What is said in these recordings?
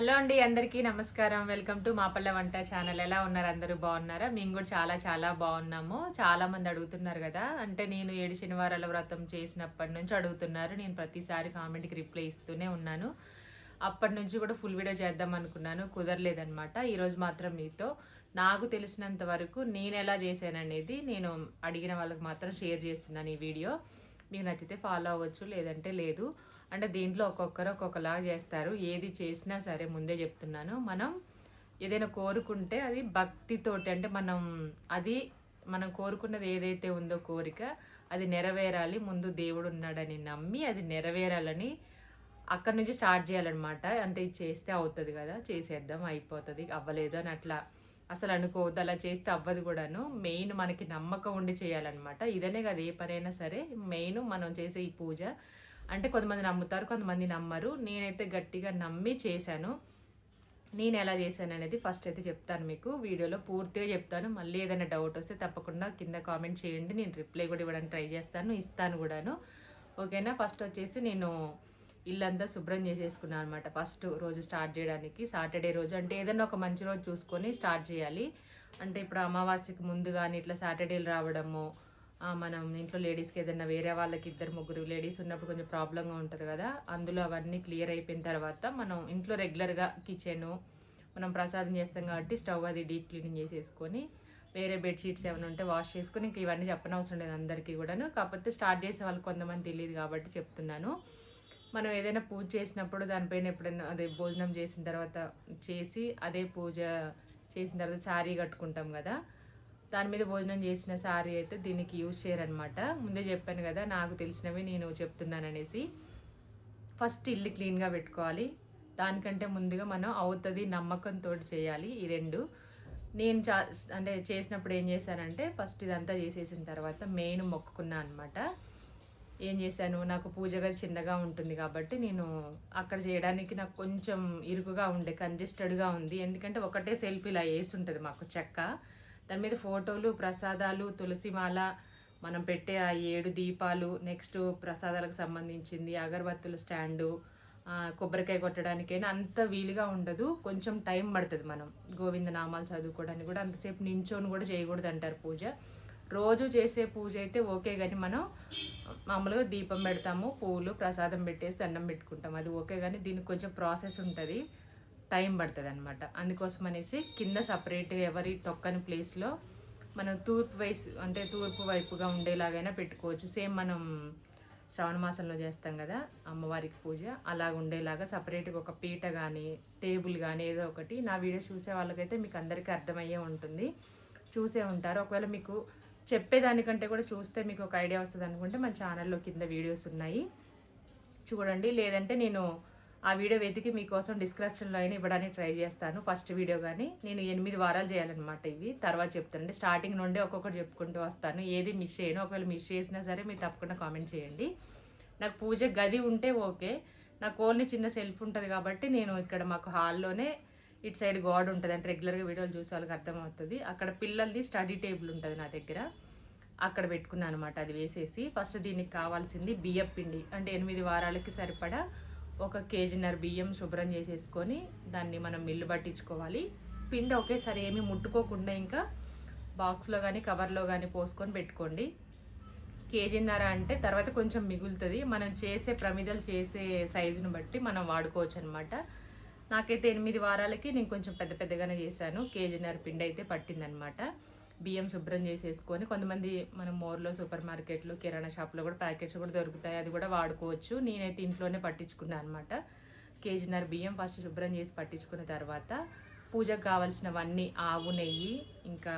Hello అండి అందరికీ నమస్కారం. వెల్కమ్ టు మాపల్ల వంట ఛానల్. ఎలా ఉన్నారు? అందరూ బాగున్నారా? మేము కూడా చాలా చాలా బాగున్నాము. చాలా మంది అడుగుతున్నారు కదా. అంటే నేను ఏడు శనివారాల వ్రతం చేసినప్పటి నుంచి అడుగుతున్నారు. నేను ప్రతిసారి కామెంట్కి రిప్లై ఇస్తూనే ఉన్నాను. అప్పటి నుంచి కూడా ఫుల్ వీడియో చేద్దాం అనుకున్నాను. కుదరలేదనమాట ఈరోజు మాత్రం మీతో. నాకు తెలిసినంత వరకు నేను ఎలా చేశాననేది నేను అడిగిన వాళ్ళకి మాత్రం షేర్ చేస్తున్నాను ఈ వీడియో మీకు నచ్చితే ఫాలో అవ్వచ్చు లేదంటే లేదు. అంటే దీంట్లో ఒక్కొక్కరు ఒక్కొక్కలా చేస్తారు. ఏది చేసినా సరే ముందే చెప్తున్నాను. మనం ఏదైనా కోరుకుంటే అది భక్తితోటి అంటే మనం అది మనం కోరుకున్నది ఏదైతే ఉందో కోరిక అది నెరవేరాలి. ముందు దేవుడు ఉన్నాడని నమ్మి అది నెరవేరాలని అక్కడి నుంచి స్టార్ట్ చేయాలన్నమాట. అంటే ఇది చేస్తే అవుతుంది కదా చేసేద్దాం అయిపోతుంది అవ్వలేదు అని అట్లా అసలు అనుకోవద్దు. అలా చేస్తే అవ్వదు కూడాను. మెయిన్ మనకి నమ్మకం ఉండి చేయాలన్నమాట. ఇదనే కదా ఏ పనైనా సరే మెయిన్ మనం చేసే ఈ పూజ. అంటే కొంతమంది నమ్ముతారు కొంతమంది నమ్మరు. నేనైతే గట్టిగా నమ్మి చేశాను. నేను ఎలా చేశాను అనేది ఫస్ట్ అయితే చెప్తాను మీకు. వీడియోలో పూర్తిగా చెప్తాను. మళ్ళీ ఏదైనా డౌట్ వస్తే తప్పకుండా కింద కామెంట్ చేయండి. నేను రిప్లై కూడా ఇవ్వడానికి ట్రై చేస్తాను. ఇస్తాను కూడాను. ఓకేనా? ఫస్ట్ వచ్చేసి నేను ఇల్లంతా శుభ్రం చేసేసుకున్నాను అనమాట ఫస్ట్ రోజు స్టార్ట్ చేయడానికి. సాటర్డే రోజు అంటే ఏదైనా ఒక మంచి రోజు చూసుకొని స్టార్ట్ చేయాలి. అంటే ఇప్పుడు అమావాస్యకి ముందు కానీ ఇట్లా సాటర్డేలు రావడము మనం ఇంట్లో లేడీస్కి ఏదైనా వేరే వాళ్ళకి ఇద్దరు ముగ్గురు లేడీస్ ఉన్నప్పుడు కొంచెం ప్రాబ్లంగా ఉంటుంది కదా అందులో అవన్నీ క్లియర్ అయిపోయిన తర్వాత మనం ఇంట్లో రెగ్యులర్గా కిచెను మనం ప్రసాదం చేస్తాం కాబట్టి స్టవ్ అది డీప్ క్లీనింగ్ చేసేసుకొని వేరే బెడ్షీట్స్ ఏమైనా ఉంటే వాష్ చేసుకొని ఇంక ఇవన్నీ చెప్పనవసరం లేదు అందరికీ కూడాను. కాకపోతే స్టార్ట్ చేసే వాళ్ళకి కొంతమంది తెలియదు కాబట్టి చెప్తున్నాను. మనం ఏదైనా పూజ చేసినప్పుడు దానిపైన ఎప్పుడైనా అదే భోజనం చేసిన తర్వాత చేసి అదే పూజ చేసిన తర్వాత శారీ కట్టుకుంటాం కదా దాని మీద భోజనం చేసిన శారీ అయితే దీనికి యూజ్ చేయరనమాట ముందే చెప్పాను కదా నాకు తెలిసినవి నేను చెప్తున్నాను అనేసి ఫస్ట్ ఇల్లు క్లీన్గా పెట్టుకోవాలి. దానికంటే ముందుగా మనం అవుతుంది నమ్మకంతో చేయాలి ఈ రెండు. నేను చా అంటే చేసినప్పుడు ఏం చేశానంటే ఫస్ట్ ఇదంతా చేసేసిన తర్వాత మెయిన్ మొక్కుకున్నా అనమాట ఏం చేశాను? నాకు పూజ గది చిన్నగా ఉంటుంది కాబట్టి నేను అక్కడ చేయడానికి నాకు కొంచెం ఇరుకుగా ఉండే కంజెస్టెడ్గా ఉంది. ఎందుకంటే ఒకటే సెల్ఫీ ఇలా వేసి ఉంటుంది మాకు చెక్క. దాని మీద ఫోటోలు ప్రసాదాలు తులసిమాల మనం పెట్టే ఆ ఏడు దీపాలు నెక్స్ట్ ప్రసాదాలకు సంబంధించింది అగరబత్తుల స్టాండు కొబ్బరికాయ కొట్టడానికైనా అంత వీలుగా ఉండదు. కొంచెం టైం పడుతుంది మనం. గోవింద నామాలు చదువుకోవడానికి కూడా అంతసేపు నించోని కూడా చేయకూడదు అంటారు పూజ. రోజు చేసే పూజ అయితే ఓకే కానీ మనం మామూలుగా దీపం పెడతాము పూలు ప్రసాదం పెట్టేసి దండం పెట్టుకుంటాం. అది ఓకే కానీ దీనికి కొంచెం ప్రాసెస్ ఉంటుంది. టైం పడుతుంది అనమాట అందుకోసం అనేసి కింద సపరేట్ ఎవరి తొక్కని ప్లేస్లో మనం తూర్పు వైపు అంటే తూర్పు వైపుగా ఉండేలాగైనా పెట్టుకోవచ్చు. సేమ్ మనం శ్రావణ మాసంలో చేస్తాం కదా అమ్మవారికి పూజ అలాగ ఉండేలాగా సపరేట్గా ఒక పీట కానీ టేబుల్ కానీ ఏదో ఒకటి నా వీడియో చూసే వాళ్ళకైతే మీకు అందరికీ అర్థమయ్యే ఉంటుంది. చూసే ఉంటారు. ఒకవేళ మీకు చెప్పేదానికంటే కూడా చూస్తే మీకు ఒక ఐడియా వస్తుంది అనుకుంటే మన ఛానల్లో కింద వీడియోస్ ఉన్నాయి. చూడండి. లేదంటే నేను ఆ వీడియో వెతికి మీకోసం డిస్క్రిప్షన్లో అయినా ఇవ్వడానికి ట్రై చేస్తాను. ఫస్ట్ వీడియో కానీ నేను ఎనిమిది వారాలు చేయాలన్నమాట ఇవి. తర్వాత చెప్తాను అంటే స్టార్టింగ్ నుండే ఒక్కొక్కటి చెప్పుకుంటూ వస్తాను. ఏది మిస్ చేయను ఒకవేళ మిస్ చేసినా సరే మీరు తప్పకుండా కామెంట్ చేయండి. నాకు పూజ గది ఉంటే ఓకే. నాకు ఓన్లీ చిన్న సెల్ఫ్ ఉంటుంది కాబట్టి నేను ఇక్కడ మాకు హాల్లోనే ఇటు సైడ్ గాడ్ ఉంటుంది. అంటే రెగ్యులర్గా వీడియోలు చూసే వాళ్ళకి అర్థమవుతుంది. అక్కడ పిల్లలది స్టడీ టేబుల్ ఉంటుంది నా దగ్గర. అక్కడ పెట్టుకున్నాను అనమాట అది వేసేసి. ఫస్ట్ దీనికి కావాల్సింది బియ్యం పిండి అంటే ఎనిమిది వారాలకి సరిపడా ఒక కేజీన్నర బియ్యం శుభ్రం చేసేసుకొని దాన్ని మనం మిల్లు పట్టించుకోవాలి. పిండి ఒకేసారి ఏమీ ముట్టుకోకుండా ఇంకా బాక్స్లో కానీ కవర్లో కానీ పోసుకొని పెట్టుకోండి. కేజీన్నర అంటే తర్వాత కొంచెం మిగులుతుంది. మనం చేసే ప్రమిదలు చేసే సైజుని బట్టి మనం వాడుకోవచ్చు అనమాట నాకైతే ఎనిమిది వారాలకి నేను కొంచెం పెద్ద పెద్దగానే చేశాను. కేజీన్నర పిండి అయితే పట్టిందనమాట. బియ్యం శుభ్రం చేసేసుకొని కొంతమంది మనం మోర్లో సూపర్ మార్కెట్లో కిరాణా షాప్లో కూడా ప్యాకెట్స్ కూడా దొరుకుతాయి. అది కూడా వాడుకోవచ్చు. నేనైతే ఇంట్లోనే పట్టించుకున్నాను అనమాట కేజీన్నర బియ్యం ఫస్ట్ శుభ్రం చేసి పట్టించుకున్న తర్వాత పూజకు కావాల్సినవన్నీ ఆవు నెయ్యి ఇంకా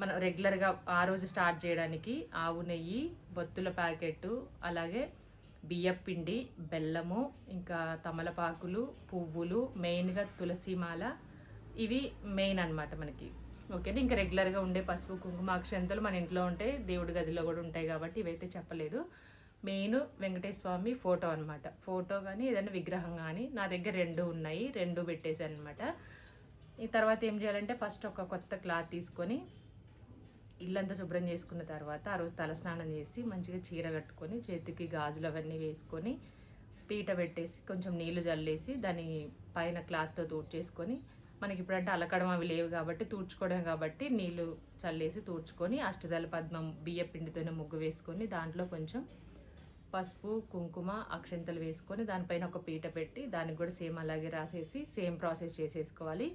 మనం రెగ్యులర్గా ఆ రోజు స్టార్ట్ చేయడానికి ఆవు నెయ్యి బొత్తుల ప్యాకెట్టు అలాగే బియ్యం పిండి బెల్లము ఇంకా తమలపాకులు పువ్వులు మెయిన్గా తులసి మాల ఇవి మెయిన్ అన్నమాట మనకి. ఓకేనా ఇంకా రెగ్యులర్గా ఉండే పసుపు కుంకుమ అక్షంతలు మన ఇంట్లో ఉంటాయి దేవుడి గదిలో కూడా ఉంటాయి కాబట్టి ఇవైతే చెప్పలేదు. మెయిన్ వెంకటేశ్వర స్వామి ఫోటో అనమాట ఫోటో కానీ ఏదైనా విగ్రహం కానీ నా దగ్గర రెండు ఉన్నాయి రెండు పెట్టేశాను అనమాట ఈ తర్వాత ఏం చేయాలంటే ఫస్ట్ ఒక కొత్త క్లాత్ తీసుకొని ఇల్లంతా శుభ్రం చేసుకున్న తర్వాత ఆ రోజు తలస్నానం చేసి మంచిగా చీర కట్టుకొని చేతికి గాజులు అవన్నీ వేసుకొని పీట పెట్టేసి కొంచెం నీళ్ళు జల్లేసి దాని పైన క్లాత్తో తూడ్చేసుకొని మనకి ఇప్పుడంటే అలకడం అవి లేవు కాబట్టి తూడ్చుకోవడం కాబట్టి నీళ్ళు చల్లేసి తూడ్చుకొని అష్టదళ పద్మం బియ్య పిండితోనే ముగ్గు వేసుకొని దాంట్లో కొంచెం పసుపు కుంకుమ అక్షంతలు వేసుకొని దానిపైన ఒక పీట పెట్టి దానికి కూడా సేమ్ అలాగే రాసేసి సేమ్ ప్రాసెస్ చేసేసుకోవాలి.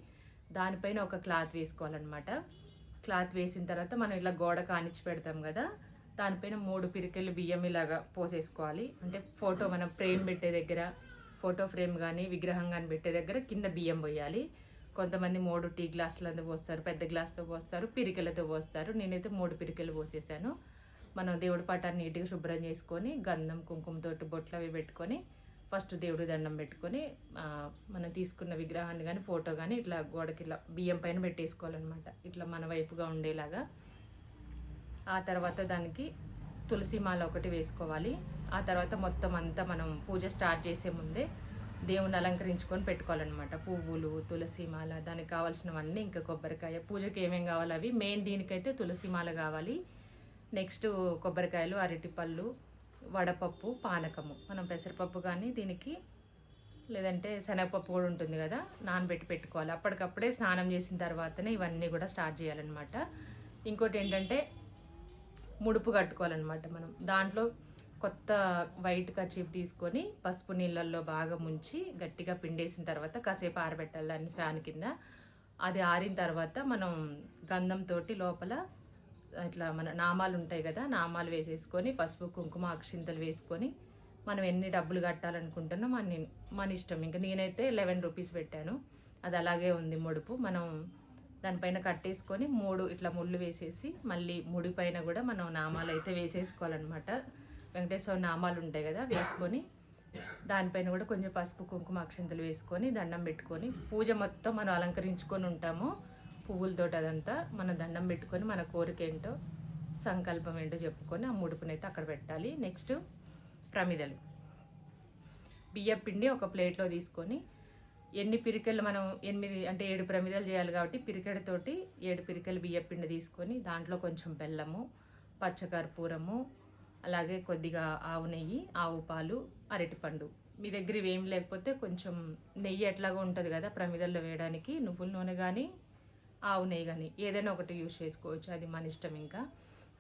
దానిపైన ఒక క్లాత్ వేసుకోవాలన్నమాట. క్లాత్ వేసిన తర్వాత మనం ఇలా గోడ కానిచ్చి పెడతాం కదా దానిపైన మూడు పిరికెళ్ళు బియ్యం ఇలాగా పోసేసుకోవాలి. అంటే ఫోటో మనం ఫ్రేమ్ పెట్టే దగ్గర ఫోటో ఫ్రేమ్ కానీ విగ్రహం కానీ పెట్టే దగ్గర కింద బియ్యం పోయాలి. కొంతమంది మూడు టీ గ్లాసులతో పోస్తారు పెద్ద గ్లాస్తో పోస్తారు పిరికెలతో పోస్తారు. నేనైతే మూడు పిరికెలు పోసేసాను. మనం దేవుడి పటాన్ని నీట్గా శుభ్రం చేసుకొని గంధం కుంకుమతోటి బొట్లు అవి పెట్టుకొని ఫస్ట్ దేవుడి దండం పెట్టుకొని మనం తీసుకున్న విగ్రహాన్ని కానీ ఫోటో కానీ ఇట్లా గోడకి ఇలా బియ్యం పైన పెట్టేసుకోవాలన్నమాట. ఇట్లా మన వైపుగా ఉండేలాగా. ఆ తర్వాత దానికి తులసి మాల ఒకటి వేసుకోవాలి. ఆ తర్వాత మొత్తం అంతా మనం పూజ స్టార్ట్ చేసే ముందే దేవుని అలంకరించుకొని పెట్టుకోవాలన్నమాట. పువ్వులు తులసి మాల దానికి కావాల్సినవన్నీ ఇంకా కొబ్బరికాయ. పూజకి ఏమేమి కావాలి అవి? మెయిన్ దీనికైతే తులసి మాల కావాలి. నెక్స్ట్ కొబ్బరికాయలు అరటిపళ్ళు వడపప్పు పానకము. మనం పెసరపప్పు కానీ దీనికి లేదంటే శనగపప్పు కూడా ఉంటుంది కదా నానబెట్టి పెట్టుకోవాలి. అప్పటికప్పుడే స్నానం చేసిన తర్వాతనే ఇవన్నీ కూడా స్టార్ట్ చేయాలన్నమాట. ఇంకోటి ఏంటంటే ముడుపు కట్టుకోవాలన్నమాట మనం. దాంట్లో కొత్త వైట్ కచీఫ్ తీసుకొని పసుపు నీళ్ళల్లో బాగా ముంచి గట్టిగా పిండేసిన తర్వాత కాసేపు ఆరబెట్టాలి దాన్ని ఫ్యాన్ కింద. అది ఆరిన తర్వాత మనం గంధంతో లోపల ఇట్లా మన నామాలు ఉంటాయి కదా నామాలు వేసేసుకొని పసుపు కుంకుమ అక్షింతలు వేసుకొని మనం ఎన్ని డబ్బులు కట్టాలనుకుంటున్నాం మన మన ఇష్టం. ఇంకా నేనైతే లెవెన్ రూపీస్ పెట్టాను. అది అలాగే ఉంది ముడుపు. మనం దానిపైన కట్టేసుకొని మూడు ఇట్లా ముళ్ళు వేసేసి మళ్ళీ ముడి పైన కూడా మనం నామాలు అయితే వేసేసుకోవాలన్నమాట. వెంకటేశ్వర నామాలు ఉంటాయి కదా వేసుకొని దానిపైన కూడా కొంచెం పసుపు కుంకుమ అక్షంతలు వేసుకొని దండం పెట్టుకొని పూజ మొత్తం మనం అలంకరించుకొని ఉంటాము. పువ్వులతో అదంతా మన దండం పెట్టుకొని మన కోరిక ఏంటో సంకల్పం ఏంటో చెప్పుకొని ఆ ముడుపునైతే అక్కడ పెట్టాలి. నెక్స్ట్ ప్రమిదలు. బియ్యం పిండి ఒక ప్లేట్లో తీసుకొని ఎన్ని పిరికెలు మనం ఎనిమిది అంటే ఏడు ప్రమిదలు చేయాలి కాబట్టి పిరికెడతోటి ఏడు పిరికెలు బియ్యం పిండి తీసుకొని దాంట్లో కొంచెం బెల్లము పచ్చకర్పూరము అలాగే కొద్దిగా ఆవు నెయ్యి ఆవు పాలు అరటిపండు మీ దగ్గర ఇవి ఏం లేకపోతే కొంచెం నెయ్యి ఎట్లాగో ఉంటుంది కదా ప్రమిదల్లో వేయడానికి నువ్వుల నూనె కానీ ఆవు నెయ్యి కానీ ఏదైనా ఒకటి యూజ్ చేసుకోవచ్చు. అది మన ఇష్టం ఇంకా.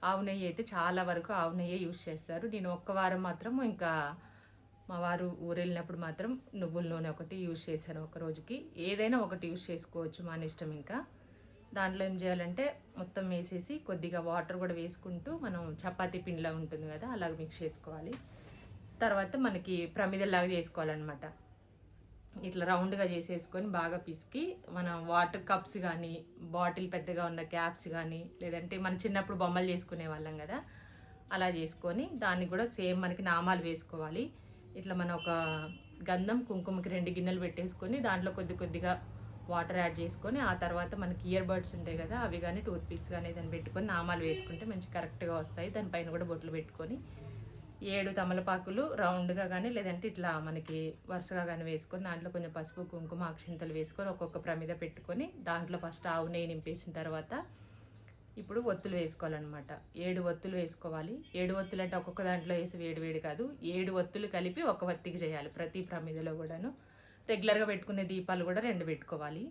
ఆవు నెయ్యి అయితే చాలా వరకు ఆవు నెయ్యే యూజ్ చేస్తారు. నేను ఒక్క వారం మాత్రం ఇంకా మా వారు ఊరు వెళ్ళినప్పుడు మాత్రం నువ్వుల నూనె ఒకటి యూజ్ చేశాను ఒక రోజుకి. ఏదైనా ఒకటి యూజ్ చేసుకోవచ్చు మన ఇష్టం ఇంకా. దాంట్లో ఏం చేయాలంటే మొత్తం వేసేసి కొద్దిగా వాటర్ కూడా వేసుకుంటూ మనం చపాతీ పిండిలా ఉంటుంది కదా అలాగ మిక్స్ చేసుకోవాలి. తర్వాత మనకి ప్రమిదలాగా చేసుకోవాలన్నమాట. ఇట్లా రౌండ్గా చేసేసుకొని బాగా పిసికి మనం వాటర్ కప్స్ కానీ బాటిల్ పెద్దగా ఉన్న క్యాప్స్ కానీ లేదంటే మనం చిన్నప్పుడు బొమ్మలు చేసుకునే వాళ్ళం కదా అలా చేసుకొని దాన్ని కూడా సేమ్ మనకి నామాలు వేసుకోవాలి. ఇట్లా మనం ఒక గంధం కుంకుమకి రెండు గిన్నెలు పెట్టేసుకొని దాంట్లో కొద్ది కొద్దిగా వాటర్ యాడ్ చేసుకొని ఆ తర్వాత మనకి ఇయర్ బడ్స్ ఉంటాయి కదా అవి కానీ టూత్ పిక్స్ కానీ దాన్ని పెట్టుకొని నామాలు వేసుకుంటే మంచి కరెక్ట్గా వస్తాయి. దానిపైన కూడా బొట్లు పెట్టుకొని ఏడు తమలపాకులు రౌండ్గా కానీ లేదంటే ఇట్లా మనకి వరుసగా కానీ వేసుకొని దాంట్లో కొంచెం పసుపు కుంకుమ అక్షింతలు వేసుకొని ఒక్కొక్క ప్రమిద పెట్టుకొని దాంట్లో ఫస్ట్ ఆవు నెయ్యి నింపేసిన తర్వాత ఇప్పుడు ఒత్తులు వేసుకోవాలన్నమాట. ఏడు ఒత్తులు వేసుకోవాలి. ఏడు ఒత్తులు అంటే ఒక్కొక్క దాంట్లో వేసి వేడి వేడి కాదు. ఏడు ఒత్తులు కలిపి ఒక వత్తికి చేయాలి ప్రతి ప్రమిదలో కూడాను. రెగ్యులర్గా పెట్టుకునే దీపాలు కూడా రెండు పెట్టుకోవాలి.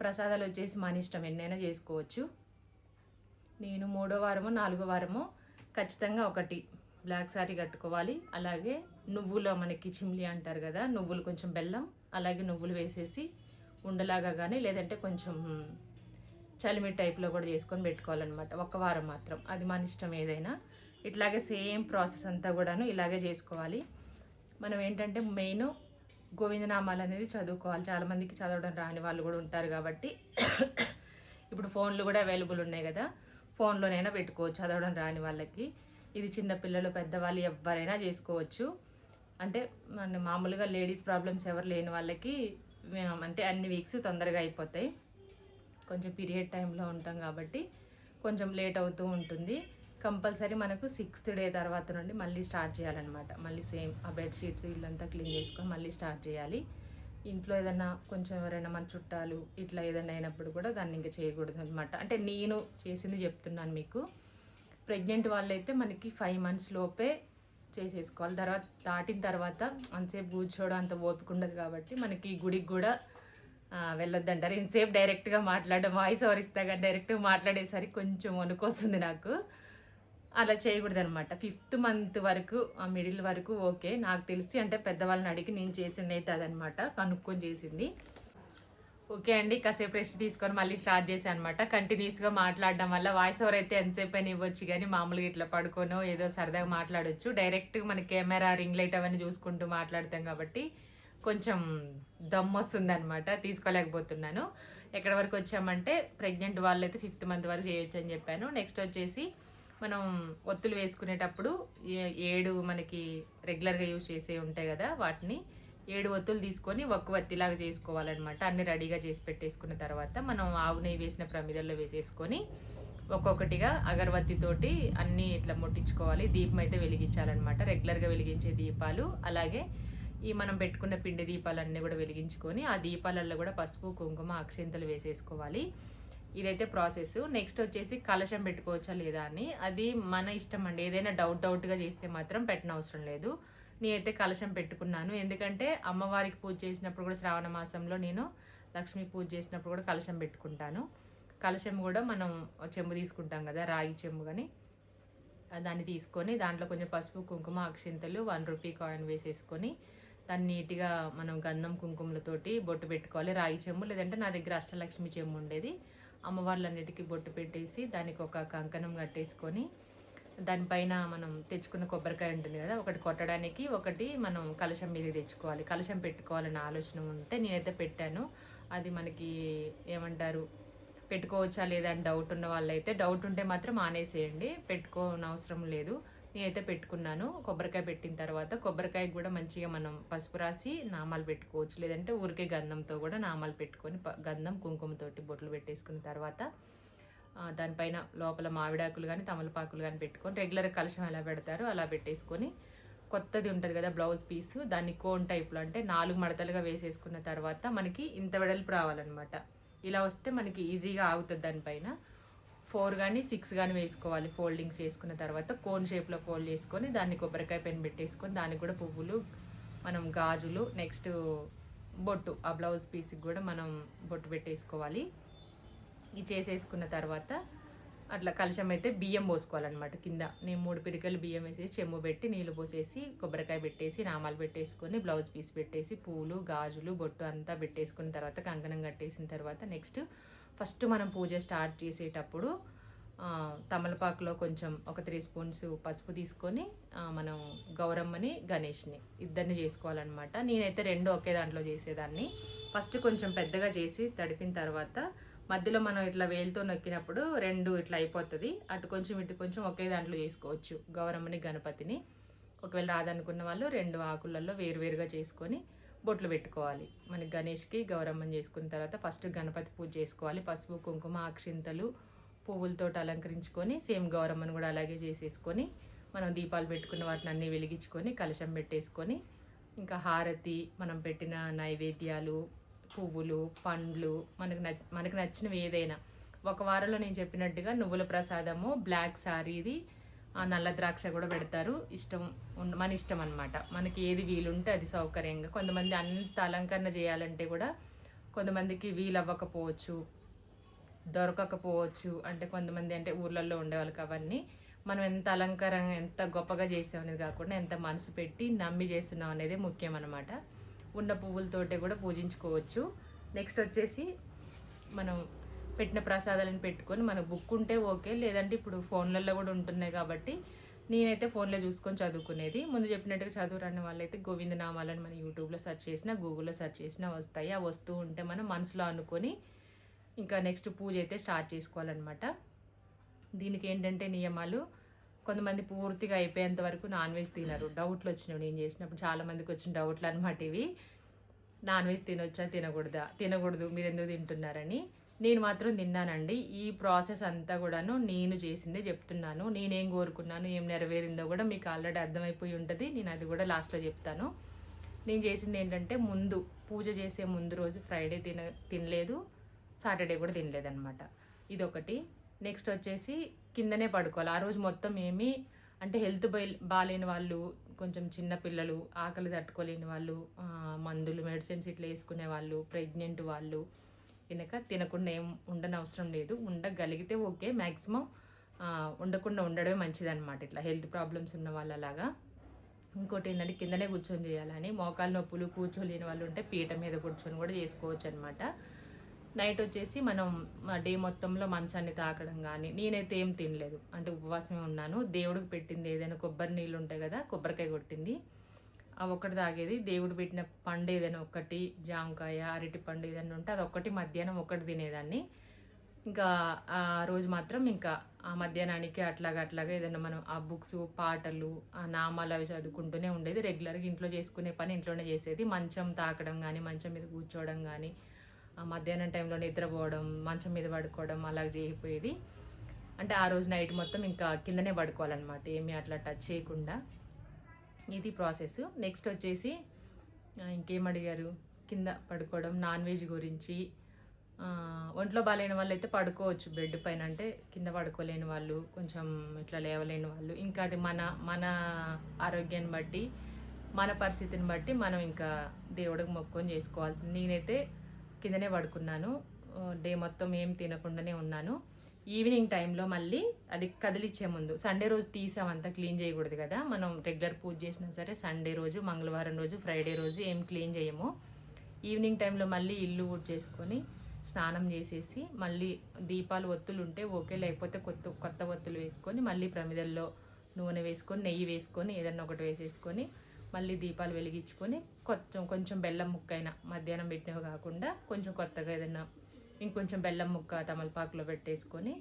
ప్రసాదాలు వచ్చేసి మన ఇష్టం ఎన్నైనా చేసుకోవచ్చు. నేను మూడో వారము నాలుగో వారము ఖచ్చితంగా ఒకటి బ్లాక్ సారీ కట్టుకోవాలి. అలాగే నువ్వులో మనకి చిమ్లి అంటారు కదా నువ్వులు కొంచెం బెల్లం అలాగే నువ్వులు వేసేసి ఉండలాగా కానీ లేదంటే కొంచెం చలిమి టైప్లో కూడా చేసుకొని పెట్టుకోవాలన్నమాట. ఒక వారం మాత్రం. అది మన ఇష్టం ఏదైనా. ఇట్లాగే సేమ్ ప్రాసెస్ అంతా కూడాను ఇలాగే చేసుకోవాలి. మనం ఏంటంటే మెయిన్ గోవిందనామాలు అనేది చదువుకోవాలి చాలామందికి చదవడం రాని వాళ్ళు కూడా ఉంటారు కాబట్టి ఇప్పుడు ఫోన్లు కూడా అవైలబుల్ ఉన్నాయి కదా. ఫోన్లోనైనా పెట్టుకోవచ్చు చదవడం రాని వాళ్ళకి. ఇది చిన్నపిల్లలు పెద్దవాళ్ళు ఎవరైనా చేసుకోవచ్చు. అంటే మన మామూలుగా లేడీస్ ప్రాబ్లమ్స్ ఎవరు లేని వాళ్ళకి అంటే అన్ని వీక్స్ తొందరగా అయిపోతాయి. కొంచెం పీరియడ్ టైంలో ఉంటాం కాబట్టి కొంచెం లేట్ అవుతూ ఉంటుంది. కంపల్సరీ మనకు సిక్స్త్ డే తర్వాత నుండి మళ్ళీ స్టార్ట్ చేయాలన్నమాట. మళ్ళీ సేమ్ ఆ బెడ్షీట్స్ ఇల్లంతా క్లీన్ చేసుకొని మళ్ళీ స్టార్ట్ చేయాలి. ఇంట్లో ఏదైనా కొంచెం ఎవరైనా మన చుట్టాలు ఇట్లా ఏదైనా అయినప్పుడు కూడా దాన్ని ఇంకా చేయకూడదు అనమాట అంటే నేను చేసింది చెప్తున్నాను మీకు. ప్రెగ్నెంట్ వాళ్ళైతే మనకి ఫైవ్ మంత్స్ లోపే చేసేసుకోవాలి. తర్వాత దాటిన తర్వాత అంతసేపు కూర్చోవడం అంత ఓపిక ఉండదు కాబట్టి మనకి గుడికి కూడా వెళ్ళొద్దు వెళ్ళొద్దంటారు. ఇంతసేపు డైరెక్ట్గా మాట్లాడడం వాయిస్ ఓవర్ ఇస్తా కానీ డైరెక్ట్గా మాట్లాడేసరికి కొంచెం వణుకొస్తుంది నాకు. అలా చేయకూడదు అనమాట ఫిఫ్త్ మంత్ వరకు ఆ మిడిల్ వరకు ఓకే. నాకు తెలిసి అంటే పెద్దవాళ్ళని అడిగి నేను చేసింది అయితే అదనమాట కనుక్కొని చేసింది. ఓకే అండి కాసేపు రెస్ట్ తీసుకొని మళ్ళీ స్టార్ట్ చేశాను అనమాట కంటిన్యూస్గా మాట్లాడడం వల్ల వాయిస్ ఓవర్ అయితే ఎంతసేపు అయినా ఇవ్వచ్చు కానీ మామూలుగా ఇట్లా పడుకోనో ఏదో సరదాగా మాట్లాడొచ్చు. డైరెక్ట్ మన కెమెరా రింగ్ లైట్ అవన్నీ చూసుకుంటూ మాట్లాడతాం కాబట్టి కొంచెం దమ్ వస్తుంది అనమాట తీసుకోలేకపోతున్నాను. ఎక్కడి వరకు వచ్చామంటే ప్రెగ్నెంట్ వాళ్ళైతే ఫిఫ్త్ మంత్ వరకు చేయొచ్చు అని చెప్పాను. నెక్స్ట్ వచ్చేసి మనం ఒత్తులు వేసుకునేటప్పుడు ఏ- ఏడు మనకి రెగ్యులర్గా యూజ్ చేసే ఉంటాయి కదా వాటిని ఏడు ఒత్తులు తీసుకొని ఒక్క వత్తిలాగా చేసుకోవాలన్నమాట. అన్ని రెడీగా చేసి పెట్టేసుకున్న తర్వాత మనం ఆవు నెయ్యి వేసిన ప్రమిదల్లో వేసేసుకొని ఒక్కొక్కటిగా అగరబత్తితోటి అన్నీ అన్ని ఇట్లా ముట్టించుకోవాలి. దీపం అయితే వెలిగించాలన్నమాట. రెగ్యులర్గా వెలిగించే దీపాలు అలాగే ఈ మనం పెట్టుకున్న పిండి దీపాలన్నీ కూడా వెలిగించుకొని ఆ దీపాలలో కూడా పసుపు కుంకుమ అక్షింతలు వేసేసుకోవాలి. ఇదైతే ప్రాసెస్. నెక్స్ట్ వచ్చేసి కలశం పెట్టుకోవచ్చా లేదా అని. అది మన ఇష్టం అండి. ఏదైనా డౌట్ డౌట్గా చేస్తే మాత్రం పెట్టనవసరం లేదు. నేనైతే కలశం పెట్టుకున్నాను. ఎందుకంటే అమ్మవారికి పూజ చేసినప్పుడు కూడా శ్రావణ మాసంలో నేను లక్ష్మీ పూజ చేసినప్పుడు కూడా కలశం పెట్టుకుంటాను. కలశం కూడా మనం చెంబు తీసుకుంటాం కదా రాగి చెంబు కానీ దాన్ని తీసుకొని దాంట్లో కొంచెం పసుపు కుంకుమ అక్షింతలు వన్ రూపీ కాయిన్ వేసేసుకొని దాన్ని నీట్గా మనం గంధం కుంకుమలతోటి బొట్టు పెట్టుకోవాలి. రాగి చెంబు లేదంటే నా దగ్గర అష్టలక్ష్మి చెంబు ఉండేది. అమ్మవార్లన్నిటికీ బొట్టు పెట్టేసి దానికి ఒక కంకణం కట్టేసుకొని దానిపైన మనం తెచ్చుకున్న కొబ్బరికాయ ఉంటుంది కదా ఒకటి కొట్టడానికి ఒకటి మనం కలశం మీద తెచ్చుకోవాలి. కలశం పెట్టుకోవాలన్న ఆలోచన ఉంటే నేనైతే పెట్టాను. అది మనకి ఏమంటారు పెట్టుకోవచ్చా లేదా అని డౌట్ ఉన్న వాళ్ళైతే డౌట్ ఉంటే మాత్రం ఆనేసేయండి పెట్టుకోనవసరం లేదు. నేనైతే పెట్టుకున్నాను. కొబ్బరికాయ పెట్టిన తర్వాత కొబ్బరికాయకి కూడా మంచిగా మనం పసుపు రాసి నామాలు పెట్టుకోవచ్చు. లేదంటే ఊరికే గంధంతో కూడా నామాలు పెట్టుకొని గంధం కుంకుమతోటి బొట్లు పెట్టేసుకున్న తర్వాత దానిపైన లోపల మామిడాకులు కానీ తమలపాకులు కానీ పెట్టుకొని రెగ్యులర్ కలుషం ఎలా పెడతారో అలా పెట్టేసుకొని కొత్తది ఉంటుంది కదా బ్లౌజ్ పీస్ దాన్ని కోన్ టైప్లో అంటే నాలుగు మడతలుగా వేసేసుకున్న తర్వాత మనకి ఇంత వెడల్పు రావాలన్నమాట. ఇలా వస్తే మనకి ఈజీగా ఆగుతుంది దానిపైన. ఫోర్ కానీ సిక్స్ కానీ వేసుకోవాలి. ఫోల్డింగ్ చేసుకున్న తర్వాత కోన్ షేప్లో ఫోల్డ్ చేసుకొని దాన్ని కొబ్బరికాయ పెన్ పెట్టేసుకొని దానికి కూడా పువ్వులు మనం గాజులు నెక్స్ట్ బొట్టు ఆ బ్లౌజ్ పీస్కి కూడా మనం బొట్టు పెట్టేసుకోవాలి. ఇది చేసేసుకున్న తర్వాత అట్లా కలశం అయితే బియ్యం పోసుకోవాలన్నమాట కింద. నేను మూడు పిరికలు బియ్యం వేసేసి చెమ్ము పెట్టి నీళ్ళు పోసేసి కొబ్బరికాయ పెట్టేసి నామాలు పెట్టేసుకొని బ్లౌజ్ పీస్ పెట్టేసి పూలు గాజులు బొట్టు అంతా పెట్టేసుకున్న తర్వాత కంకణం కట్టేసిన తర్వాత నెక్స్ట్ ఫస్ట్ మనం పూజ స్టార్ట్ చేసేటప్పుడు తమలపాకులో కొంచెం ఒక త్రీ స్పూన్స్ పసుపు తీసుకొని మనం గౌరమ్మని గణేష్ని ఇద్దరిని చేసుకోవాలన్నమాట. నేనైతే రెండు ఒకే దాంట్లో చేసేదాన్ని. ఫస్ట్ కొంచెం పెద్దగా చేసి తడిపిన తర్వాత మధ్యలో మనం ఇట్లా వేలుతో నొక్కినప్పుడు రెండు ఇట్లా అయిపోతుంది. అటు కొంచెం ఇటు కొంచెం ఒకే దాంట్లో చేసుకోవచ్చు గౌరమ్మని గణపతిని. ఒకవేళ రాదనుకున్న వాళ్ళు రెండు ఆకులలో వేరువేరుగా చేసుకొని బొట్లు పెట్టుకోవాలి. మన గణేష్కి గౌరమ్మని చేసుకున్న తర్వాత ఫస్ట్ గణపతి పూజ చేసుకోవాలి. పసుపు కుంకుమ అక్షింతలు పువ్వులతో అలంకరించుకొని సేమ్ గౌరమ్మను కూడా అలాగే చేసేసుకొని మనం దీపాలు పెట్టుకున్న వాటిని అన్నీ వెలిగించుకొని కలశం పెట్టేసుకొని ఇంకా హారతి మనం పెట్టిన నైవేద్యాలు పువ్వులు పండ్లు మనకు నచ్ మనకు నచ్చినవి ఏదైనా. ఒక వారంలో నేను చెప్పినట్టుగా నువ్వుల ప్రసాదము బ్లాక్ సారీది ఆ నల్ల ద్రాక్ష కూడా పెడతారు. ఇష్టం మన ఇష్టం అనమాట మనకి ఏది వీలుంటే అది సౌకర్యంగా కొంతమంది అంత అలంకరణ చేయాలంటే కూడా కొంతమందికి వీలు అవ్వకపోవచ్చు దొరకకపోవచ్చు అంటే కొంతమంది అంటే ఊర్లలో ఉండే వాళ్ళకి అవన్నీ మనం ఎంత అలంకారంగా ఎంత గొప్పగా చేసాం అనేది కాకుండా ఎంత మనసు పెట్టి నమ్మి చేస్తున్నాం అనేది ముఖ్యం అనమాట ఉన్న పువ్వులతోటే కూడా పూజించుకోవచ్చు. నెక్స్ట్ వచ్చేసి మనం పెట్టిన ప్రసాదాలను పెట్టుకొని మనకు బుక్ ఉంటే ఓకే లేదంటే ఇప్పుడు ఫోన్లలో కూడా ఉంటున్నాయి కాబట్టి నేనైతే ఫోన్లో చూసుకొని చదువుకునేది. ముందు చెప్పినట్టుగా చదువు రాని వాళ్ళైతే గోవిందనామాలని మనం యూట్యూబ్లో సెర్చ్ చేసినా గూగుల్లో సెర్చ్ చేసినా వస్తాయి. ఆ వస్తూ ఉంటే మనం మనసులో అనుకొని ఇంకా నెక్స్ట్ పూజ అయితే స్టార్ట్ చేసుకోవాలన్నమాట. దీనికి ఏంటంటే నియమాలు కొంతమంది పూర్తిగా అయిపోయేంత వరకు నాన్ వెజ్ తినరు. డౌట్లు వచ్చినవి నేను చేసినప్పుడు చాలామందికి వచ్చిన డౌట్లు అనమాట ఇవి. నాన్ వెజ్ తినొచ్చా తినకూడదా? తినకూడదు మీరు ఎందుకు తింటున్నారని. నేను మాత్రం తిన్నానండి. ఈ ప్రాసెస్ అంతా కూడాను నేను చేసిందే చెప్తున్నాను. నేనేం కోరుకున్నాను ఏం నెరవేరిందో కూడా మీకు ఆల్రెడీ అర్థమైపోయి ఉంటుంది. నేను అది కూడా లాస్ట్లో చెప్తాను. నేను చేసింది ఏంటంటే ముందు పూజ చేసే ముందు రోజు ఫ్రైడే తిన తినలేదు సాటర్డే కూడా తినలేదన్నమాట. ఇదొకటి. నెక్స్ట్ వచ్చేసి కిందనే పడుకోవాలి. ఆ రోజు మొత్తం ఏమీ అంటే హెల్త్ బై బాగాలేని వాళ్ళు కొంచెం చిన్న పిల్లలు ఆకలి తట్టుకోలేని వాళ్ళు మందులు మెడిసిన్స్ ఇట్లా వేసుకునే వాళ్ళు ప్రెగ్నెంట్ వాళ్ళు కనుక తినకుండా ఏం ఉండనవసరం లేదు. ఉండగలిగితే ఓకే. మ్యాక్సిమం ఉండకుండా ఉండడమే మంచిదన్నమాట ఇట్లా హెల్త్ ప్రాబ్లమ్స్ ఉన్న వాళ్ళలాగా. ఇంకోటి ఏంటంటే కిందనే కూర్చొని చేయాలని మోకాలు నొప్పులు కూర్చోలేని వాళ్ళు ఉంటే పీట మీద కూర్చొని కూడా చేసుకోవచ్చు అనమాట నైట్ వచ్చేసి మనం డే మొత్తంలో మంచాన్ని తాకడం కానీ నేనైతే ఏం తినలేదు. అంటే ఉపవాసమే ఉన్నాను. దేవుడికి పెట్టింది ఏదైనా కొబ్బరి నీళ్ళు ఉంటాయి కదా కొబ్బరికాయ కొట్టింది. అవి ఒక్కటి తాగేది. దేవుడు పెట్టిన పండు ఏదైనా ఒకటి జామకాయ అరటి పండు ఏదైనా ఉంటే అది ఒక్కటి మధ్యాహ్నం ఒకటి తినేదాన్ని. ఇంకా ఆ రోజు మాత్రం ఇంకా ఆ మధ్యాహ్నానికి అట్లాగా అట్లాగా ఏదైనా మనం ఆ బుక్స్ పాటలు ఆ నామాలు అవి చదువుకుంటూనే ఉండేది. రెగ్యులర్గా ఇంట్లో చేసుకునే పని ఇంట్లోనే చేసేది. మంచం తాకడం కానీ మంచం మీద కూర్చోవడం కానీ ఆ మధ్యాహ్నం టైంలో నిద్రపోవడం మంచం మీద పడుకోవడం అలాగ చేయకపోయేది. అంటే ఆ రోజు నైట్ మొత్తం ఇంకా కిందనే పడుకోవాలన్నమాట. ఏమీ అట్లా టచ్ చేయకుండా. ఇది ప్రాసెస్ నెక్స్ట్ వచ్చేసి ఇంకేం అడిగారు? కింద పడుకోవడం నాన్ వెజ్ గురించి. ఒంట్లో బాగాలేని వాళ్ళు అయితే పడుకోవచ్చు బెడ్ పైన. అంటే కింద పడుకోలేని వాళ్ళు కొంచెం ఇట్లా లేవలేని వాళ్ళు. ఇంకా అది మన మన ఆరోగ్యాన్ని బట్టి మన పరిస్థితిని బట్టి మనం ఇంకా దేవుడికి మొక్కుని చేసుకోవాల్సింది. నేనైతే కిందనే పడుకున్నాను. డే మొత్తం ఏం తినకుండానే ఉన్నాను. ఈవినింగ్ టైంలో మళ్ళీ అది కదిలిచ్చే ముందు సండే రోజు తీసామంతా క్లీన్ చేయకూడదు కదా. మనం రెగ్యులర్ పూజ చేసినా సరే సండే రోజు మంగళవారం రోజు ఫ్రైడే రోజు ఏం క్లీన్ చేయము. ఈవినింగ్ టైంలో మళ్ళీ ఇల్లు ఊడ్ చేసుకొని స్నానం చేసేసి మళ్ళీ దీపాలు ఒత్తులు ఉంటే ఓకే. లేకపోతే కొత్త కొత్త ఒత్తులు వేసుకొని మళ్ళీ ప్రమిదల్లో నూనె వేసుకొని నెయ్యి వేసుకొని ఏదన్నా ఒకటి వేసేసుకొని మళ్ళీ దీపాలు వెలిగించుకొని కొంచెం కొంచెం బెల్లం ముక్కైనా మధ్యాహ్నం పెట్టినవి కాకుండా కొంచెం కొత్తగా ఏదైనా ఇంకొంచెం బెల్లం ముక్క తమలపాకులో పెట్టేసుకొని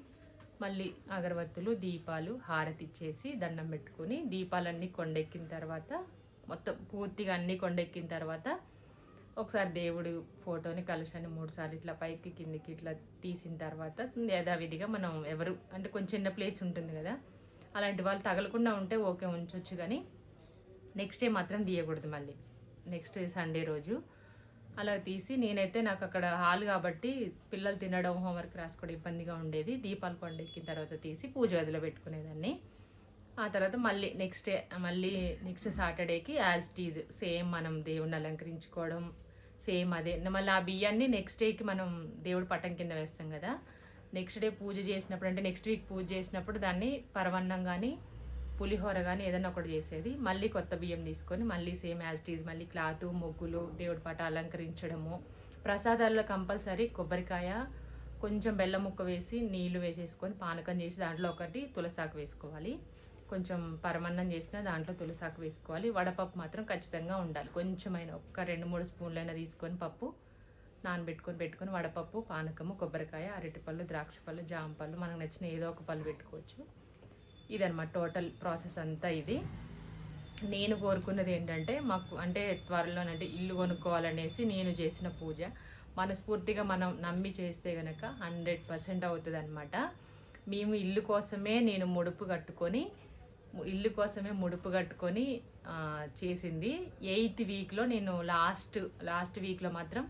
మళ్ళీ అగరబత్తులు దీపాలు హారతి ఇచ్చేసి దండం పెట్టుకొని దీపాలన్నీ కొండెక్కిన తర్వాత మొత్తం పూర్తిగా అన్నీ కొండెక్కిన తర్వాత ఒకసారి దేవుడు ఫోటోని కలశాన్ని మూడుసార్లు ఇట్లా పైకి కిందికి ఇట్లా తీసిన తర్వాత యథావిధిగా మనం ఎవరు అంటే కొంచెం చిన్న ప్లేస్ ఉంటుంది కదా అలాంటి వాళ్ళు తగలకుండా ఉంటే ఓకే ఉంచొచ్చు కానీ నెక్స్ట్ డే మాత్రం తీయకూడదు మళ్ళీ. నెక్స్ట్ సండే రోజు అలా తీసి నేనైతే నాకు అక్కడ హాల్ కాబట్టి పిల్లలు తినడం హోంవర్క్ రాసుకోవడం ఇబ్బందిగా ఉండేది. దీపాలు కొండెక్కిన తర్వాత తీసి పూజ గదిలో పెట్టుకునేదాన్ని. ఆ తర్వాత మళ్ళీ నెక్స్ట్ డే మళ్ళీ నెక్స్ట్ సాటర్డేకి యాజ్ టీజ్ సేమ్ మనం దేవుణ్ణి అలంకరించుకోవడం సేమ్ అదే. మళ్ళీ ఆ బియ్యాన్ని నెక్స్ట్ డేకి మనం దేవుడు పట్టం కింద వేస్తాం కదా. నెక్స్ట్ డే పూజ చేసినప్పుడు అంటే నెక్స్ట్ వీక్ పూజ చేసినప్పుడు దాన్ని పరవన్నం కానీ పులిహోర కానీ ఏదైనా ఒకటి చేసేది. మళ్ళీ కొత్త బియ్యం తీసుకొని మళ్ళీ సేమ్ యాజ్ టీజ్ మళ్ళీ క్లాత్ ముగ్గులు దేవుడి పాట అలంకరించడము. ప్రసాదాల్లో కంపల్సరీ కొబ్బరికాయ కొంచెం బెల్లం ముక్క వేసి నీళ్ళు వేసేసుకొని పానకం చేసి దాంట్లో ఒకటి తులసాకు వేసుకోవాలి. కొంచెం పరమన్నం చేసిన దాంట్లో తులసాకు వేసుకోవాలి. వడపప్పు మాత్రం ఖచ్చితంగా ఉండాలి. కొంచెమైనా ఒక్క రెండు మూడు స్పూన్లైనా తీసుకొని పప్పు నానబెట్టుకొని పెట్టుకొని వడపప్పు పానకము కొబ్బరికాయ అరటిపళ్ళు ద్రాక్ష పళ్ళు జామ పళ్ళు మనకు నచ్చిన ఏదో ఒక పళ్ళు పెట్టుకోవచ్చు. ఇదన్నమాట టోటల్ ప్రాసెస్ అంతా ఇది. నేను కోరుకున్నది ఏంటంటే మాకు అంటే త్వరలోనంటే ఇల్లు కొనుక్కోవాలనేసి నేను చేసిన పూజ. మనస్ఫూర్తిగా మనం నమ్మి చేస్తే గనక హండ్రెడ్ పర్సెంట్ అవుతుంది అనమాట మేము ఇల్లు కోసమే నేను ముడుపు కట్టుకొని ఇల్లు కోసమే ముడుపు కట్టుకొని చేసింది. ఎయిత్ వీక్లో నేను లాస్ట్ లాస్ట్ వీక్లో మాత్రం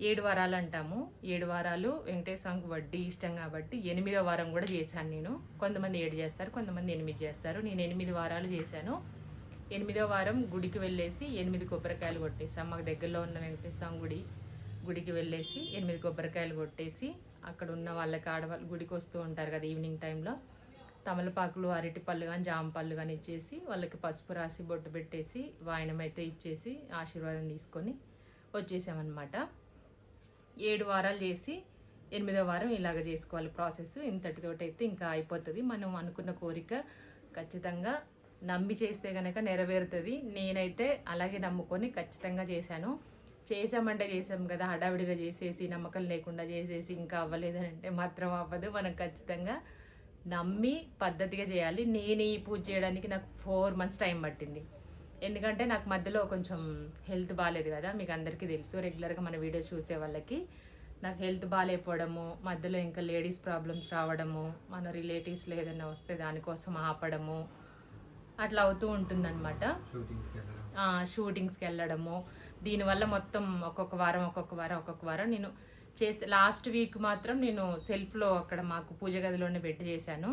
ఏడు వారాలు అంటాము. ఏడు వారాలు వెంకటేశ్వరంకి వడ్డీ ఇష్టం కాబట్టి ఎనిమిదో వారం కూడా చేశాను నేను. కొంతమంది ఏడు చేస్తారు కొంతమంది ఎనిమిది చేస్తారు. నేను ఎనిమిది వారాలు చేశాను. ఎనిమిదో వారం గుడికి వెళ్ళేసి ఎనిమిది కొబ్బరికాయలు కొట్టేసాం మాకు దగ్గరలో ఉన్న వెంకటేశ్వరం గుడి గుడికి వెళ్ళేసి ఎనిమిది కొబ్బరికాయలు కొట్టేసి అక్కడ ఉన్న వాళ్ళకి ఆడవాళ్ళు గుడికి వస్తూ ఉంటారు కదా ఈవినింగ్ టైంలో. తమలపాకులు అరటి పళ్ళు కానీ జామ పళ్ళు కానీ ఇచ్చేసి వాళ్ళకి పసుపు రాసి బొట్టు పెట్టేసి వాయనం అయితే ఇచ్చేసి ఆశీర్వాదం తీసుకొని వచ్చేసామన్నమాట. ఏడు వారాలు చేసి ఎనిమిదో వారం ఇలాగ చేసుకోవాలి ప్రాసెస్. ఇంతటితోటి అయితే ఇంకా అయిపోతుంది. మనం అనుకున్న కోరిక ఖచ్చితంగా నమ్మి చేస్తే కనుక నెరవేరుతుంది. నేనైతే అలాగే నమ్ముకొని ఖచ్చితంగా చేశాను. చేసామంటే చేసాం కదా హడావిడిగా చేసేసి నమ్మకం లేకుండా చేసేసి ఇంకా అవ్వలేదని అంటే మాత్రం అవ్వదు. మనం ఖచ్చితంగా నమ్మి పద్ధతిగా చేయాలి. నేను ఈ పూజ చేయడానికి నాకు ఫోర్ మంత్స్ టైం పట్టింది. ఎందుకంటే నాకు మధ్యలో కొంచెం హెల్త్ బాగాలేదు కదా మీకు అందరికీ తెలుసు. రెగ్యులర్గా మన వీడియోస్ చూసే వాళ్ళకి నాకు హెల్త్ బాగాలేకపోవడము మధ్యలో ఇంకా లేడీస్ ప్రాబ్లమ్స్ రావడము మన రిలేటివ్స్లో ఏదైనా వస్తే దానికోసం ఆపడము అట్లా అవుతూ ఉంటుందన్నమాట. షూటింగ్స్కి వెళ్ళడము. దీనివల్ల మొత్తం ఒక్కొక్క వారం ఒక్కొక్క వారం ఒక్కొక్క వారం నేను చేస్తే లాస్ట్ వీక్ మాత్రం నేను సెల్ఫ్లో అక్కడ మాకు పూజ గదిలోనే పెట్టి చేశాను.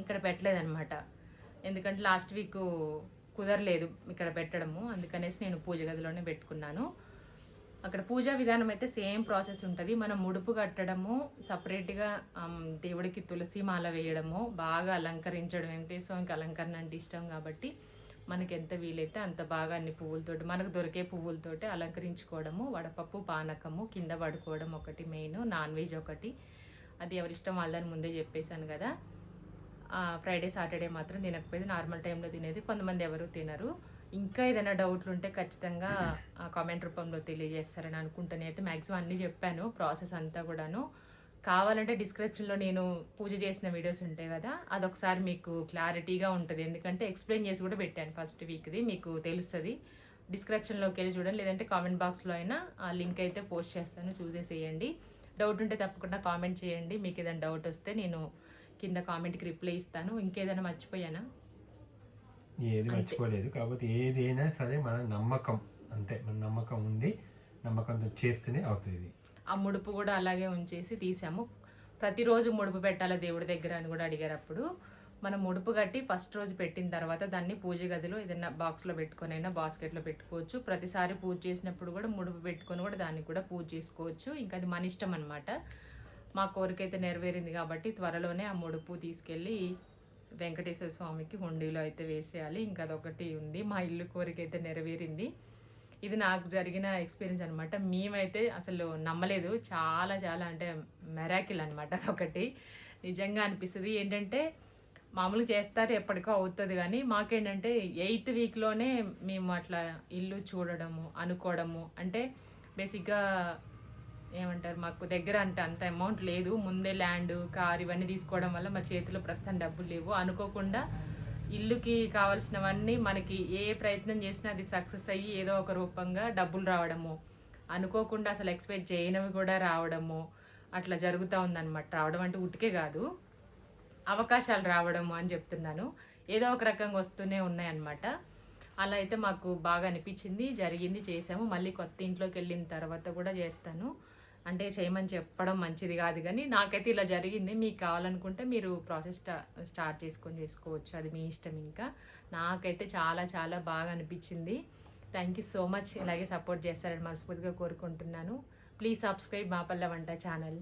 ఇక్కడ పెట్టలేదన్నమాట. ఎందుకంటే లాస్ట్ వీక్ కుదరలేదు ఇక్కడ పెట్టడము. అందుకనేసి నేను పూజ గదిలోనే పెట్టుకున్నాను. అక్కడ పూజా విధానం అయితే సేమ్ ప్రాసెస్ ఉంటుంది. మనం ముడుపు కట్టడము సపరేట్గా దేవుడికి తులసి మాల వేయడము బాగా అలంకరించడం వెంకటేశ్వర స్వామికి అలంకరణ అంటే ఇష్టం కాబట్టి మనకి ఎంత వీలైతే అంత బాగా అన్ని పువ్వులతోటి మనకు దొరికే పువ్వులతోటి అలంకరించుకోవడము వడపప్పు పానకము కింద పడుకోవడం ఒకటి మెయిన్ నాన్ వెజ్ ఒకటి. అది ఎవరిష్టం వాళ్ళని ముందే చెప్పేశాను కదా. ఫ్రైడే సాటర్డే మాత్రం తినకపోయేది. నార్మల్ టైంలో తినేది. కొంతమంది ఎవరు తినరు. ఇంకా ఏదైనా డౌట్లు ఉంటే ఖచ్చితంగా కామెంట్ రూపంలో తెలియజేస్తారని అనుకుంటాను. అయితే మ్యాక్సిమం అన్నీ చెప్పాను ప్రాసెస్ అంతా కూడాను. కావాలంటే డిస్క్రిప్షన్లో నేను పూజ చేసిన వీడియోస్ ఉంటాయి కదా అదొకసారి మీకు క్లారిటీగా ఉంటుంది. ఎందుకంటే ఎక్స్ప్లెయిన్ చేసి కూడా పెట్టాను ఫస్ట్ వీక్ది మీకు తెలుస్తుంది. డిస్క్రిప్షన్లోకి వెళ్ళి చూడండి. లేదంటే కామెంట్ బాక్స్లో అయినా ఆ లింక్ అయితే పోస్ట్ చేస్తాను. చూసేసేయండి. డౌట్ ఉంటే తప్పకుండా కామెంట్ చేయండి. మీకు ఏదైనా డౌట్ వస్తే నేను కింద కామెంట్కి రిప్లై ఇస్తాను ఇంకేదైనా మర్చిపోయానా? ఏది మర్చిపోలేదు కాకపోతే ఏదైనా సరే మన నమ్మకం అంతే మన నమ్మకం ఉంది నమ్మకంతో చేస్తేనే అవుతుంది ఆ ముడుపు కూడా అలాగే ఉంచేసి తీసాము. ప్రతిరోజు ముడుపు పెట్టాలా దేవుడి దగ్గర అని కూడా అడిగారు అప్పుడు. మనం ముడుపు కట్టి ఫస్ట్ రోజు పెట్టిన తర్వాత దాన్ని పూజ గదిలో ఏదైనా బాక్స్లో పెట్టుకొని అయినా బాస్కెట్లో పెట్టుకోవచ్చు. ప్రతిసారి పూజ చేసినప్పుడు కూడా ముడుపు పెట్టుకొని కూడా దాన్ని కూడా పూజ చేసుకోవచ్చు. ఇంకా అది మన ఇష్టం అనమాట మా కోరిక అయితే నెరవేరింది కాబట్టి త్వరలోనే ఆ ముడుపు తీసుకెళ్ళి వెంకటేశ్వర స్వామికి హుండీలో అయితే వేసేయాలి. ఇంకా అదొకటి ఉంది. మా ఇల్లు కోరిక అయితే నెరవేరింది. ఇది నాకు జరిగిన ఎక్స్పీరియన్స్ అనమాట మేమైతే అసలు నమ్మలేదు. చాలా చాలా అంటే మెరాకిల్ అనమాట అదొకటి. నిజంగా అనిపిస్తుంది. ఏంటంటే మామూలుగా చేస్తారు ఎప్పటికో అవుతుంది కానీ మాకేంటంటే ఎయిత్ వీక్లోనే మేము అట్లా ఇల్లు చూడడము అనుకోవడము అంటే బేసిక్గా ఏమంటారు మాకు దగ్గర అంటే అంత అమౌంట్ లేదు. ముందే ల్యాండ్ కార్ ఇవన్నీ తీసుకోవడం వల్ల మా చేతిలో ప్రస్తుతం డబ్బులు లేవు. అనుకోకుండా ఇల్లుకి కావాల్సినవన్నీ మనకి ఏ ప్రయత్నం చేసినా అది సక్సెస్ అయ్యి ఏదో ఒక రూపంగా డబ్బులు రావడము అనుకోకుండా అసలు ఎక్స్పెక్ట్ చేయనివి కూడా రావడము అట్లా జరుగుతూ ఉందన్నమాట. రావడం అంటే ఉటికే కాదు అవకాశాలు రావడము అని చెప్తున్నాను. ఏదో ఒక రకంగా వస్తూనే ఉన్నాయన్నమాట. అలా అయితే మాకు బాగా అనిపించింది జరిగింది చేసాము మళ్ళీ కొత్త ఇంట్లోకి వెళ్ళిన తర్వాత కూడా చేస్తాను. అంటే చేయమని చెప్పడం మంచిది కాదు కానీ నాకైతే ఇలా జరిగింది. మీకు కావాలనుకుంటే మీరు ప్రాసెస్ స్టా స్టార్ట్ చేసుకొని చేసుకోవచ్చు. అది మీ ఇష్టం ఇంకా. నాకైతే చాలా చాలా బాగా అనిపించింది. థ్యాంక్ యూ సో మచ్ ఇలాగే సపోర్ట్ చేస్తారని మనస్ఫూర్తిగా కోరుకుంటున్నాను. ప్లీజ్ సబ్స్క్రైబ్ మాపల్ల వంట ఛానల్.